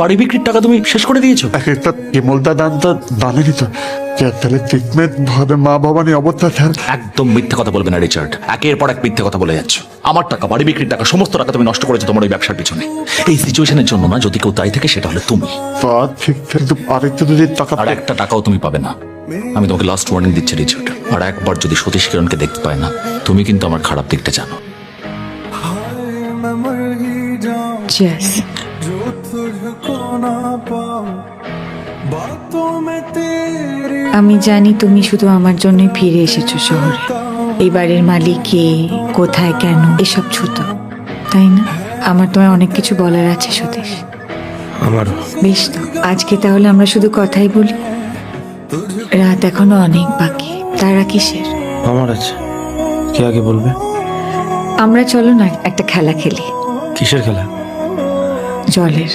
বাড়ি বিক্রির টাকা তুমি শেষ করে দিয়েছ? এক একটা বিমলদা দান তো দানেরই তো। তাহলে ট্রিটমেন্ট ভাবে মা ভবানী অবস্থা স্যার? একদম মিথ্যে কথা বলবে না রিচার্ড। একের পর এক মিথ্যে কথা বলে যাচ্ছ। আমার টাকা বাড়ি বিক্রির টাকা সমস্ত টাকা তুমি নষ্ট করেছ তোমার ওই ব্যবসার পিছনে। এই সিচুয়েশনের জন্য না যদি কেউ তাই থাকে সেটা হলে তুমি। ঠিক কিন্তু আরেকটু যদি টাকা আর একটা টাকাও তুমি পাবে না। আমি তোমাকে লাস্ট ওয়ার্নিং দিচ্ছি রিচার্ড। আর একবার যদি সতীশ কিরণকে দেখতে পায় না তুমি কিন্তু আমার খারাপ দিকটা জানো। जो तुझको ना पाऊं बातों में तेरी আমি জানি তুমি শুধু আমার জন্যই ফিরে এসেছো শহরে এই বাড়ির মালিক কে কোথায় কেন এসব ছুতো তাই না আমার তোমায় অনেক কিছু বলার আছে সতীশ আমার বেশ তো আজকে তাহলে আমরা শুধু কথাই বলি রাত এখনো অনেক বাকি তারা কিসের আমার আছে কে আগে বলবে আমরা চলো না একটা খেলা খেলি কিসের খেলা জলের।